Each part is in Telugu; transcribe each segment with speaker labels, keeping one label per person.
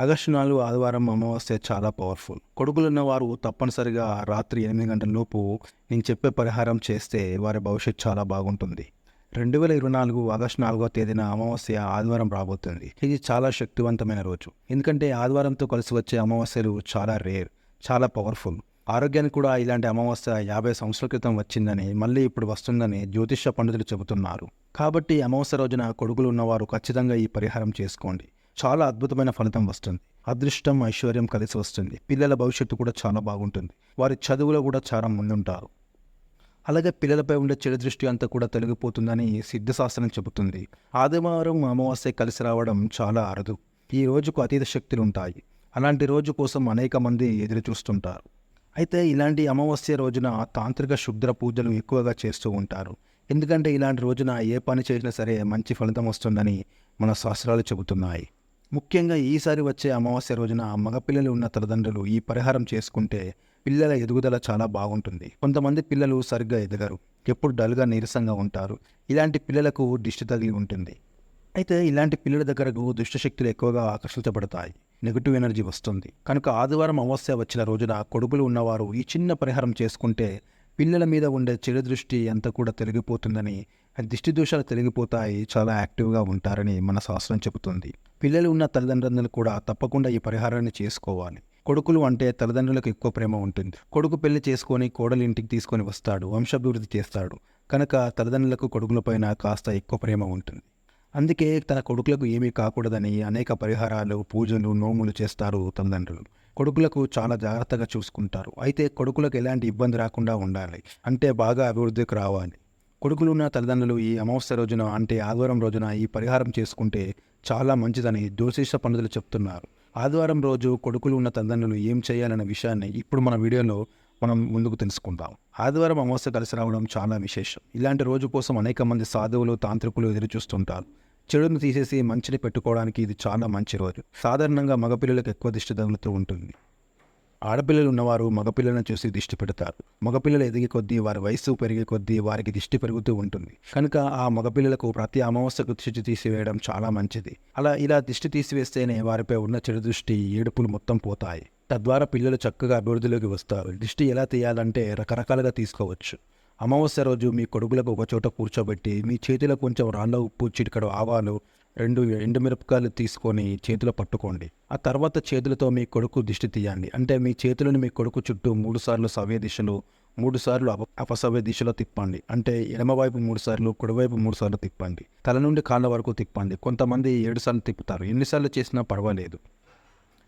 Speaker 1: ఆగస్టు నాలుగు ఆదివారం అమావాస్య చాలా పవర్ఫుల్ కొడుకులున్న వారు తప్పనిసరిగా రాత్రి ఎనిమిది గంటల లోపు నేను చెప్పే పరిహారం చేస్తే వారి భవిష్యత్తు చాలా బాగుంటుంది. రెండు వేల ఇరవై నాలుగు ఆగస్టు నాలుగో తేదీన అమావాస్య ఆదివారం రాబోతుంది. ఇది చాలా శక్తివంతమైన రోజు. ఎందుకంటే ఆదివారంతో కలిసి వచ్చే అమావాస్యలు చాలా రేర్ చాలా పవర్ఫుల్ ఆరోగ్యానికి కూడా ఇలాంటి అమావాస్య యాభై సంవత్సరాల క్రితం వచ్చిందని మళ్ళీ ఇప్పుడు వస్తుందని జ్యోతిష పండితులు చెబుతున్నారు. కాబట్టి అమావాస్య రోజున కొడుకులు ఉన్నవారు ఖచ్చితంగా ఈ పరిహారం చేసుకోండి. చాలా అద్భుతమైన ఫలితం వస్తుంది. అదృష్టం ఐశ్వర్యం కలిసి వస్తుంది. పిల్లల భవిష్యత్తు కూడా చాలా బాగుంటుంది. వారి చదువులో కూడా చాలా ముందుంటారు. అలాగే పిల్లలపై ఉండే చెడు దృష్టి అంతా కూడా తొలగిపోతుందని సిద్ధశాస్త్రం చెబుతుంది. ఆదివారం అమావాస్య కలిసి రావడం చాలా అరుదు. ఈ రోజుకు అతీత శక్తులు ఉంటాయి. అలాంటి రోజు కోసం అనేక మంది ఎదురు చూస్తుంటారు. అయితే ఇలాంటి అమావాస్య రోజున తాంత్రిక శుద్ర పూజలు ఎక్కువగా చేస్తూ ఉంటారు. ఎందుకంటే ఇలాంటి రోజున ఏ పని చేసినా సరే మంచి ఫలితం వస్తుందని మన శాస్త్రాలు చెబుతున్నాయి. ముఖ్యంగా ఈసారి వచ్చే అమావాస్య రోజున మగపిల్లలు ఉన్న తల్లిదండ్రులు ఈ పరిహారం చేసుకుంటే పిల్లల ఎదుగుదల చాలా బాగుంటుంది. కొంతమంది పిల్లలు సరిగ్గా ఎదగరు. ఎప్పుడు డల్గా నీరసంగా ఉంటారు. ఇలాంటి పిల్లలకు దిష్టి తగిలి ఉంటుంది. అయితే ఇలాంటి పిల్లల దగ్గరకు దుష్టశక్తులు ఎక్కువగా ఆకర్షించబడతాయి. నెగిటివ్ ఎనర్జీ వస్తుంది. కనుక ఆదివారం అమావాస్య వచ్చిన రోజున కొడుకులు ఉన్నవారు ఈ చిన్న పరిహారం చేసుకుంటే పిల్లల మీద ఉండే చెడు దృష్టి అంతా కూడా తొలగిపోతుందని ఆ దిష్టి దోషాలు తొలగిపోతాయి చాలా యాక్టివ్గా ఉంటారని మన శాస్త్రం చెబుతుంది. పిల్లలు ఉన్న తల్లిదండ్రులు కూడా తప్పకుండా ఈ పరిహారాన్ని చేసుకోవాలి. కొడుకులు అంటే తల్లిదండ్రులకు ఎక్కువ ప్రేమ ఉంటుంది. కొడుకు పెళ్ళి చేసుకొని కోడలు ఇంటికి తీసుకొని వస్తాడు వంశాభివృద్ధి చేస్తాడు. కనుక తల్లిదండ్రులకు కొడుకులపైన కాస్త ఎక్కువ ప్రేమ ఉంటుంది. అందుకే తన కొడుకులకు ఏమీ కాకూడదని అనేక పరిహారాలు పూజలు నోములు చేస్తారు తల్లిదండ్రులు. కొడుకులకు చాలా జాగ్రత్తగా చూసుకుంటారు. అయితే కొడుకులకు ఎలాంటి ఇబ్బంది రాకుండా ఉండాలి. అంటే బాగా అభివృద్ధికి రావాలి. కొడుకులు ఉన్న తల్లిదండ్రులు ఈ అమావాస్య రోజున అంటే ఆదివారం రోజున ఈ పరిహారం చేసుకుంటే చాలా మంచిదని జ్యోతిష పండితులు చెప్తున్నారు. ఆదివారం రోజు కొడుకులు ఉన్న తల్లిదండ్రులు ఏం చేయాలనే విషయాన్ని ఇప్పుడు మన వీడియోలో మనం ముందుకు తెలుసుకుందాం. ఆదివారం అమావాస్య కలిసి రావడం చాలా విశేషం. ఇలాంటి రోజు కోసం అనేక మంది సాధువులు తాంత్రికులు ఎదురు చూస్తుంటారు చెడును తీసేసి మంచిని పెట్టుకోవడానికి ఇది చాలా మంచి రోజు. సాధారణంగా మగపిల్లలకు ఎక్కువ దిష్టి తగులుతూ ఉంటుంది. ఆడపిల్లలు ఉన్నవారు మగపిల్లలను చూసి దిష్టి పెడతారు. మగపిల్లలు ఎదిగే కొద్దీ వారి వయస్సు పెరిగే కొద్దీ వారికి దిష్టి పెరుగుతూ ఉంటుంది. కనుక ఆ మగపిల్లలకు ప్రతి అమావాస్యకు దిష్టి తీసివేయడం చాలా మంచిది. అలా ఇలా దిష్టి తీసివేస్తేనే వారిపై ఉన్న చెడు దృష్టి ఏడుపులు మొత్తం పోతాయి. తద్వారా పిల్లలు చక్కగా అభివృద్ధిలోకి వస్తారు. దిష్టి ఎలా తీయాలంటే రకరకాలుగా తీసుకోవచ్చు. అమావాస్య రోజు మీ కొడుకులకు ఒక చోట కూర్చోబెట్టి మీ చేతిలో కొంచెం రాళ్ళ ఉప్పు చిటికడు ఆవాలు రెండు ఎండుమిరపకాయలు తీసుకొని చేతిలో పట్టుకోండి. ఆ తర్వాత చేతులతో మీ కొడుకు దిష్టి తీయండి. అంటే మీ చేతులను మీ కొడుకు చుట్టూ మూడుసార్లు సవ్య దిశలో అప అపసవ్య దిశలో తిప్పండి. అంటే ఎడమవైపు మూడుసార్లు కుడివైపు మూడుసార్లు తిప్పండి. తల నుండి కాళ్ళ వరకు తిప్పండి. కొంతమంది ఏడుసార్లు తిప్పుతారు. ఎన్నిసార్లు చేసినా పర్వాలేదు.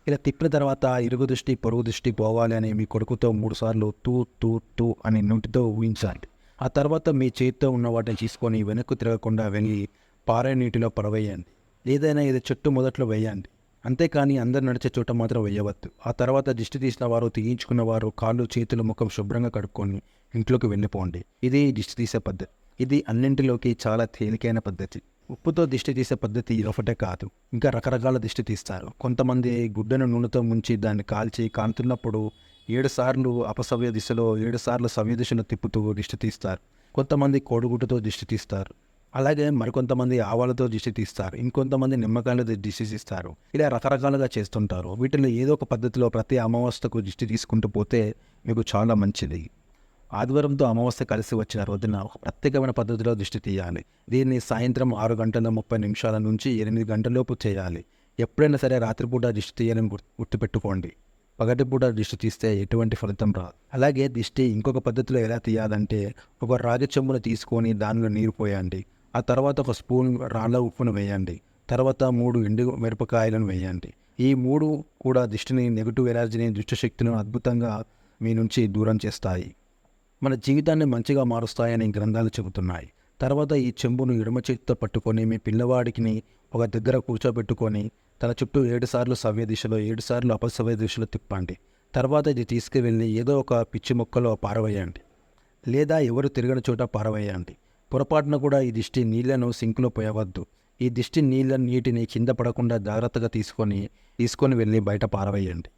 Speaker 1: ఇలా తిప్పిన తర్వాత ఇరుగు దృష్టి పొరుగు దృష్టి పోవాలి అని మీ కొడుకుతో మూడు సార్లు తూ తూ తూ అని నోటితో ఊహించండి ఆ తర్వాత మీ చేతితో ఉన్న వాటిని తీసుకొని వెనక్కు తిరగకుండా వెళ్ళి పారే నీటిలో పడవేయండి. ఏదైనా ఇది చెట్టు మొదట్లో వేయండి. అంతేకాని అందరు నడిచే చోట మాత్రం వేయవద్దు. ఆ తర్వాత దిష్టి తీసిన వారు తీయించుకున్న వారు కాళ్ళు చేతులు ముఖం శుభ్రంగా కడుక్కొని ఇంట్లోకి వెళ్ళిపోండి. ఇది దిష్టి తీసే పద్ధతి. ఇది అన్నింటిలోకి చాలా తేలికైన పద్ధతి. ఉప్పుతో దిష్టి తీసే పద్ధతి ఒకటే కాదు. ఇంకా రకరకాల దిష్టి తీస్తారు. కొంతమంది గుడ్డను నూనెతో ముంచి దాన్ని కాల్చి కాంతున్నప్పుడు ఏడు సార్లు అపసవ్య దిశలో ఏడు సార్లు సవ్య దిశలో తిప్పుతూ దిష్టి తీస్తారు. కొంతమంది కోడిగుడ్డుతో దిష్టి తీస్తారు. అలాగే మరికొంతమంది ఆవాలతో దిష్టి తీస్తారు. ఇంకొంతమంది నిమ్మకాయలతో దిష్టి తీస్తారు. ఇలా రకరకాలుగా చేస్తుంటారు. వీటిలో ఏదో ఒక పద్ధతిలో ప్రతి అమావాస్యకు దిష్టి తీసుకుంటూ పోతే మీకు చాలా మంచిది. ఆదివారంతో అమావాస్య కలిసి వచ్చిన రోజున ఒక ప్రత్యేకమైన పద్ధతిలో దృష్టి తీయాలి. దీన్ని సాయంత్రం ఆరు గంటల ముప్పై నిమిషాల నుంచి ఎనిమిది గంటలలోపు చేయాలి. ఎప్పుడైనా సరే రాత్రిపూట దిష్టి తీయాలని గుర్తుపెట్టుకోండి. పగటిపూట దృష్టి తీస్తే ఎటువంటి ఫలితం రాదు. అలాగే దిష్టి ఇంకొక పద్ధతిలో ఎలా తీయాలంటే ఒక రాగి చెంబును తీసుకొని దానిలో నీరు పోయండి. ఆ తర్వాత ఒక స్పూన్ రాళ్ళ ఉప్పును వేయండి. తర్వాత మూడు ఎండు మిరపకాయలను వేయండి. ఈ మూడు కూడా దిష్టిని నెగిటివ్ ఎనర్జీని దుష్టశక్తులను అద్భుతంగా మీ నుంచి దూరం చేస్తాయి. మన జీవితాన్ని మంచిగా మారుస్తాయని గ్రంథాలు చెబుతున్నాయి. తర్వాత ఈ చెంబును ఎడమ చేతితో పట్టుకొని మీ పిల్లవాడికిని ఒక దగ్గర కూర్చోబెట్టుకొని తన చుట్టూ ఏడుసార్లు సవ్య దిశలో ఏడుసార్లు అపసవ్య దిశలో తిప్పండి. తర్వాత ఇది తీసుకువెళ్ళి ఏదో ఒక పిచ్చి మొక్కలో పారవేయండి. లేదా ఎవరు తిరగని చోట పారవేయండి. పొరపాటున కూడా ఈ దిష్టి నీళ్ళను సింకులో పోయవద్దు. ఈ దిష్టి నీళ్ళ నీటిని కింద పడకుండా జాగ్రత్తగా తీసుకొని తీసుకొని వెళ్ళి బయట పారవేయండి.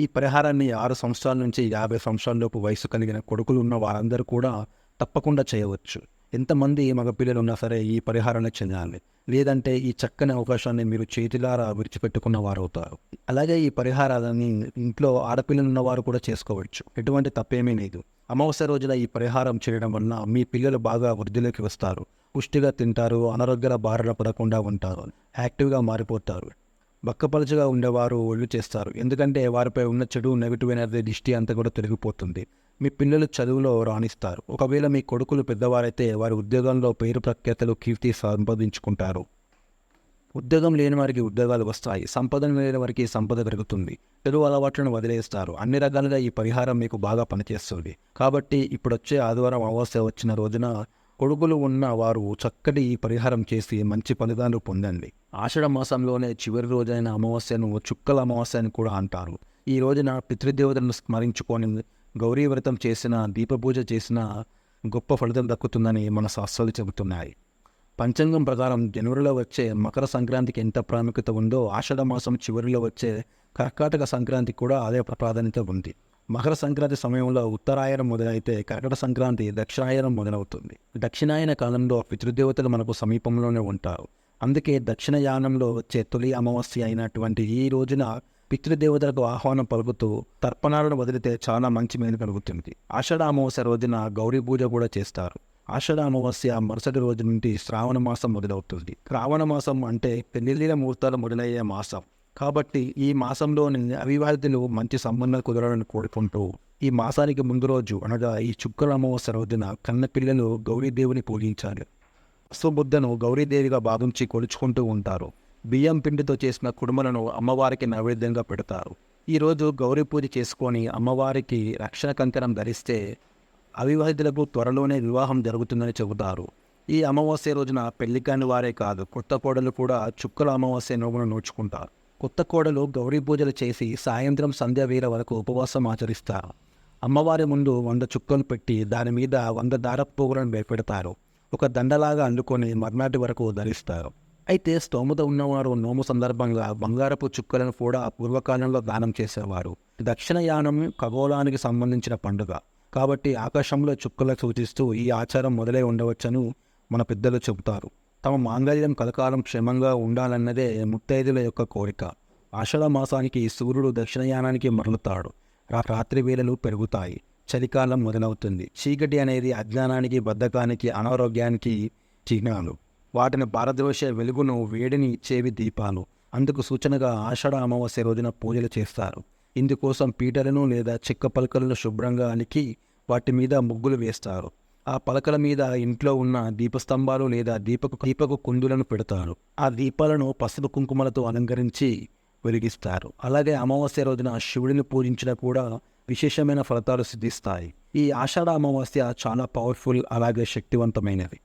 Speaker 1: ఈ పరిహారాన్ని ఆరు సంవత్సరాల నుంచి యాభై సంవత్సరాలలోపు వయసు కలిగిన కొడుకులు ఉన్న వారందరూ కూడా తప్పకుండా చేయవచ్చు. ఎంతమంది మగ పిల్లలు ఉన్నా సరే ఈ పరిహారాన్ని చెందాలి. లేదంటే ఈ చక్కని అవకాశాన్ని మీరు చేతిలారా విడిచిపెట్టుకున్న వారు అవుతారు అలాగే ఈ పరిహారాలని ఇంట్లో ఆడపిల్లలు ఉన్నవారు కూడా చేసుకోవచ్చు. ఎటువంటి తప్పేమీ లేదు. అమావాస్య రోజున ఈ పరిహారం చేయడం వలన మీ పిల్లలు బాగా వృద్ధిలోకి వస్తారు. పుష్టిగా తింటారు అనారోగ్యాల బారిన పడకుండా ఉంటారు యాక్టివ్గా మారిపోతారు. బక్కపలచగా ఉండేవారు ఒళ్ళు చేస్తారు. ఎందుకంటే వారిపై ఉన్న చెడు నెగిటివ్ ఎనర్జీ దిష్టి అంతా కూడా తొలగిపోతుంది. మీ పిల్లలు చదువులో రాణిస్తారు. ఒకవేళ మీ కొడుకులు పెద్దవారైతే వారి ఉద్యోగంలో పేరు ప్రఖ్యాతలు కీర్తి సంపాదించుకుంటారు. ఉద్యోగం లేని వారికి ఉద్యోగాలు వస్తాయి. సంపద లేని వారికి సంపద పెరుగుతుంది. తెలుగు అలవాట్లను వదిలేస్తారు. అన్ని రకాలుగా ఈ పరిహారం మీకు బాగా పనిచేస్తుంది. కాబట్టి ఇప్పుడు వచ్చే ఆదివారం అమావాస్య వచ్చిన రోజున కొడుకులు ఉన్న వారు చక్కటి ఈ పరిహారం చేసి మంచి ఫలితాలు పొందండి. ఆషాఢ మాసంలోనే చివరి రోజైన అమావాస్యను చుక్కల అమావాస్య అని కూడా అంటారు. ఈ రోజున పితృదేవతలను స్మరించుకొని గౌరీ వ్రతం చేసిన దీపపూజ చేసిన గొప్ప ఫలితం దక్కుతుందని మన శాస్త్రాలు చెబుతున్నాయి. పంచాంగం ప్రకారం జనవరిలో వచ్చే మకర సంక్రాంతికి ఎంత ప్రాముఖ్యత ఉందో ఆషాఢ మాసం చివరిలో వచ్చే కర్కాటక సంక్రాంతికి కూడా అదే ప్రాధాన్యత ఉంది. మకర సంక్రాంతి సమయంలో ఉత్తరాయణం మొదలైతే కర్కట సంక్రాంతి దక్షిణాయనం మొదలవుతుంది. దక్షిణాయన కాలంలో పితృదేవతలు మనకు సమీపంలోనే ఉంటారు. అందుకే దక్షిణయానంలో వచ్చే తొలి అమావాస్య అయినటువంటి ఈ రోజున పితృదేవతలకు ఆహ్వానం పలుకుతూ తర్పణాలను వదిలితే చాలా మంచి మేలు కలుగుతుంది. ఆషాఢ అమావాస్య రోజున గౌరీ పూజ కూడా చేస్తారు. ఆషాఢ అమావాస్య మరుసటి రోజు నుండి శ్రావణ మాసం మొదలవుతుంది. శ్రావణ మాసం అంటే పెళ్ళిళ్ళ ముహూర్తాలు మొదలయ్యే మాసం. కాబట్టి ఈ మాసంలోని అవివాహితులు మంచి సంబంధాలు కుదరాలని కోరుకుంటూ ఈ మాసానికి ముందు రోజు అనగా ఈ చుక్కల అమావాస్య రోజున కన్నపిల్లలు గౌరీదేవిని పూజించాలి. అశ్వబుద్ధను గౌరీదేవిగా భావించి కొలుచుకుంటూ ఉంటారు. బియ్యం పిండితో చేసిన కుడుమలను అమ్మవారికి నైవేద్యంగా పెడతారు. ఈరోజు గౌరీ పూజ చేసుకొని అమ్మవారికి రక్షణ కంకణం ధరిస్తే అవివాహితులకు త్వరలోనే వివాహం జరుగుతుందని చెబుతారు. ఈ అమావాస్య రోజున పెళ్ళి కాని వారే కాదు కొత్త కోడలు కూడా చుక్కల అమావాస్య నోమును నోచుకుంటారు. కొత్త కోడలు గౌరీ పూజలు చేసి సాయంత్రం సంధ్య వీర వరకు ఉపవాసం ఆచరిస్తారు. అమ్మవారి ముందు వంద చుక్కలు పెట్టి దాని మీద వంద దారపు పువ్వులను వేపెడతారు. ఒక దండలాగా అందుకొని మర్నాటి వరకు ధరిస్తారు. అయితే స్తోమత ఉన్నవారు నోము సందర్భంగా బంగారపు చుక్కలను కూడా పూర్వకాలంలో దానం చేసేవారు. దక్షిణయానం ఖగోళానికి సంబంధించిన పండుగ. కాబట్టి ఆకాశంలో చుక్కలు సూచిస్తూ ఈ ఆచారం మొదలై ఉండవచ్చని మన పెద్దలు చెబుతారు. తమ మాంగళ్యం కలకాలం క్షేమంగా ఉండాలన్నదే ముత్తైదుల యొక్క కోరిక. ఆషాఢ మాసానికి సూర్యుడు దక్షిణయానానికి మరలుతాడు. రా- రాత్రి వేళలు పెరుగుతాయి. చలికాలం మొదలవుతుంది. చీకటి అనేది అజ్ఞానానికి బద్ధకానికి అనారోగ్యానికి చిహ్నాలు. వాటిని భారతదేశ వెలుగును వేడిని ఇచ్చేవి దీపాలు. అందుకు సూచనగా ఆషాఢ అమావాస్య రోజున పూజలు చేస్తారు. ఇందుకోసం పీటలను లేదా చిక్క పలకలను శుభ్రంగా అలికి వాటి మీద ముగ్గులు వేస్తారు. ఆ పలకల మీద ఇంట్లో ఉన్న దీపస్తంభాలు లేదా దీపకు దీపకు కుందులను పెడతారు. ఆ దీపాలను పసుపు కుంకుమలతో అలంకరించి వెలిగిస్తారు. అలాగే అమావాస్య రోజున శివుడిని పూజించిన కూడా విశేషమైన ఫలితాలు సిద్ధిస్తాయి. ఈ ఆషాఢ అమావాస్య చాలా పవర్ఫుల్ అలాగే శక్తివంతమైనది.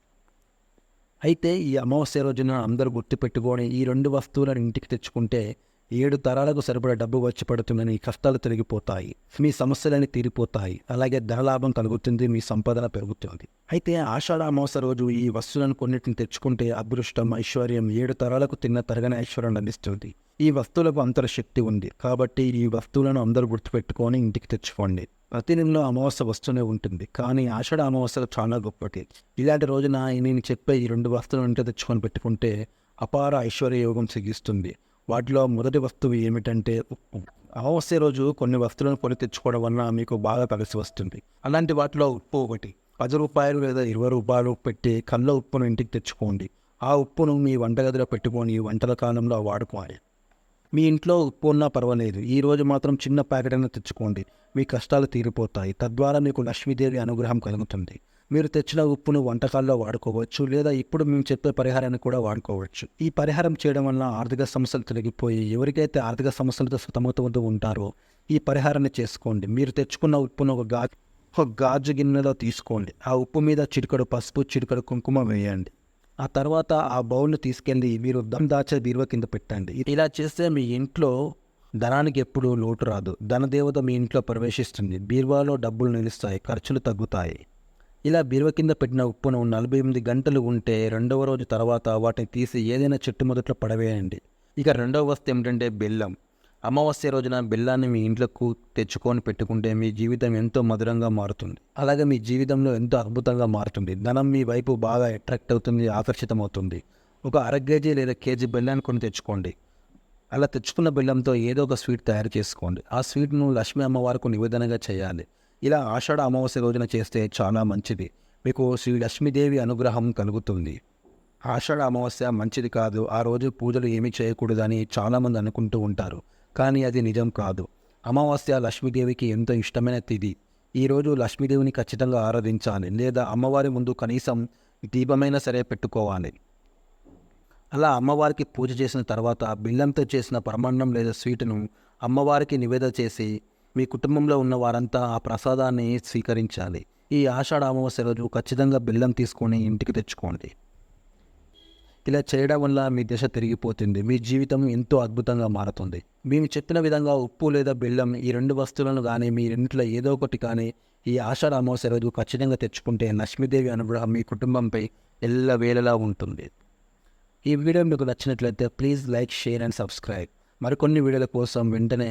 Speaker 1: అయితే ఈ అమావాస్య రోజున అందరూ గుర్తుపెట్టుకొని ఈ రెండు వస్తువులను ఇంటికి తెచ్చుకుంటే ఏడు తరాలకు సరిపడా డబ్బు వచ్చి పడుతుందని కష్టాలు తొలగిపోతాయి. మీ సమస్యలన్నీ తీరిపోతాయి. అలాగే ధనలాభం కలుగుతుంది మీ సంపాదన పెరుగుతుంది. అయితే ఆషాఢ అమావాస్య రోజు ఈ వస్తువులను కొన్నిటిని తెచ్చుకుంటే అదృష్టం ఐశ్వర్యం ఏడు తరాలకు తిన్న తరగని ఐశ్వర్యం లభిస్తుంది ఈ వస్తువులకు అంతర శక్తి ఉంది. కాబట్టి ఈ వస్తువులను అందరూ గుర్తుపెట్టుకొని ఇంటికి తెచ్చుకోండి. ప్రతి నెలలో అమావాస్య వస్తూనే ఉంటుంది. కానీ ఆషాఢ అమావాస్యలు చాలా గొప్పటి. ఇలాంటి రోజున నేను చెప్పే ఈ రెండు వస్తువులను ఇంట్లో తెచ్చుకొని పెట్టుకుంటే అపార ఐశ్వర్య యోగం సిగిస్తుంది వాటిలో మొదటి వస్తువు ఏమిటంటే ఉప్పు. అమావాస్య రోజు కొన్ని వస్తువులను కొని తెచ్చుకోవడం వలన మీకు బాగా కలిసి వస్తుంది. అలాంటి వాటిలో ఉప్పు ఒకటి. పది రూపాయలు లేదా ఇరవై రూపాయలు పెట్టి కళ్ళ ఉప్పును ఇంటికి తెచ్చుకోండి. ఆ ఉప్పును మీ వంటగదిలో పెట్టుకొని వంటల కాలంలో వాడుకోవాలి. మీ ఇంట్లో ఉప్పు ఉన్నా పర్వాలేదు. ఈ రోజు మాత్రం చిన్న ప్యాకెట్ అయినా తెచ్చుకోండి. మీ కష్టాలు తీరిపోతాయి. తద్వారా మీకు లక్ష్మీదేవి అనుగ్రహం కలుగుతుంది. మీరు తెచ్చిన ఉప్పును వంటకాల్లో వాడుకోవచ్చు లేదా ఇప్పుడు మేము చెప్పే పరిహారాన్ని కూడా వాడుకోవచ్చు. ఈ పరిహారం చేయడం వల్ల ఆర్థిక సమస్యలు తొలగిపోయి ఎవరికైతే ఆర్థిక సమస్యలతో సతమతమవుతూ ఉంటారో ఈ పరిహారాన్ని చేసుకోండి. మీరు తెచ్చుకున్న ఉప్పును ఒక గా ఒక గాజు గిన్నెలో తీసుకోండి. ఆ ఉప్పు మీద చిటికడు పసుపు చిటికడు కుంకుమ వేయండి. ఆ తర్వాత ఆ బౌల్ను తీసుకెళ్ళి మీరు దమ్ దాచే బీరువ కింద పెట్టండి. ఇలా చేస్తే మీ ఇంట్లో ధనానికి ఎప్పుడు లోటు రాదు. ధనదేవత మీ ఇంట్లో ప్రవేశిస్తుంది. బీరువాలో డబ్బులు నిలుస్తాయి ఖర్చులు తగ్గుతాయి. ఇలా బీరువ కింద పెట్టిన ఉప్పును నలభై ఎనిమిది గంటలు ఉంటే రెండవ రోజు తర్వాత వాటిని తీసి ఏదైనా చెట్టు మొదట్లో పడవేయండి. ఇక రెండవ వస్తువు ఏమిటంటే బెల్లం. అమావాస్య రోజున బెల్లాన్ని మీ ఇంట్లోకి తెచ్చుకొని పెట్టుకుంటే మీ జీవితం ఎంతో మధురంగా మారుతుంది. అలాగే మీ జీవితంలో ఎంతో అద్భుతంగా మారుతుంది. ధనం మీ వైపు బాగా అట్రాక్ట్ అవుతుంది ఆకర్షితమవుతుంది. ఒక అర కేజీ లేదా కేజీ బెల్లాన్ని కొని తెచ్చుకోండి. అలా తెచ్చుకున్న బెల్లంతో ఏదో ఒక స్వీట్ తయారు చేసుకోండి. ఆ స్వీట్ను లక్ష్మీ అమ్మవారికి నివేదనగా చేయాలి. ఇలా ఆషాఢ అమావాస్య రోజున చేస్తే చాలా మంచిది. మీకు శ్రీ లక్ష్మీదేవి అనుగ్రహం కలుగుతుంది. ఆషాఢ అమావాస్య మంచిది కాదు. ఆ రోజు పూజలు ఏమీ చేయకూడదని చాలామంది అనుకుంటూ ఉంటారు. కానీ అది నిజం కాదు. అమావాస్య లక్ష్మీదేవికి ఎంతో ఇష్టమైన తిథి. ఈరోజు లక్ష్మీదేవిని ఖచ్చితంగా ఆరాధించాలి. లేదా అమ్మవారి ముందు కనీసం దీపమైనా సరే పెట్టుకోవాలి. అలా అమ్మవారికి పూజ చేసిన తర్వాత బెల్లంతో చేసిన పరమాన్నం లేదా స్వీటును అమ్మవారికి నివేద చేసి మీ కుటుంబంలో ఉన్న వారంతా ఆ ప్రసాదాన్ని స్వీకరించాలి. ఈ ఆషాఢ అమావాస్య రోజు ఖచ్చితంగా బెల్లం తీసుకొని ఇంటికి తెచ్చుకోండి. ఇలా చేయడం వల్ల మీ దశ తిరిగిపోతుంది. మీ జీవితం ఎంతో అద్భుతంగా మారుతుంది. మేము చెప్పిన విధంగా ఉప్పు లేదా బెల్లం ఈ రెండు వస్తువులను కానీ మీ ఇంట్లో ఏదో ఒకటి కానీ ఈ ఆషాఢ అమావాస్య రోజు ఖచ్చితంగా తెచ్చుకుంటే లక్ష్మీదేవి అనుగ్రహం మీ కుటుంబంపై ఎల్ల వేళలా ఉంటుంది. ఈ వీడియో మీకు నచ్చినట్లయితే please like share and subscribe. మరికొన్ని వీడియోల కోసం వెంటనే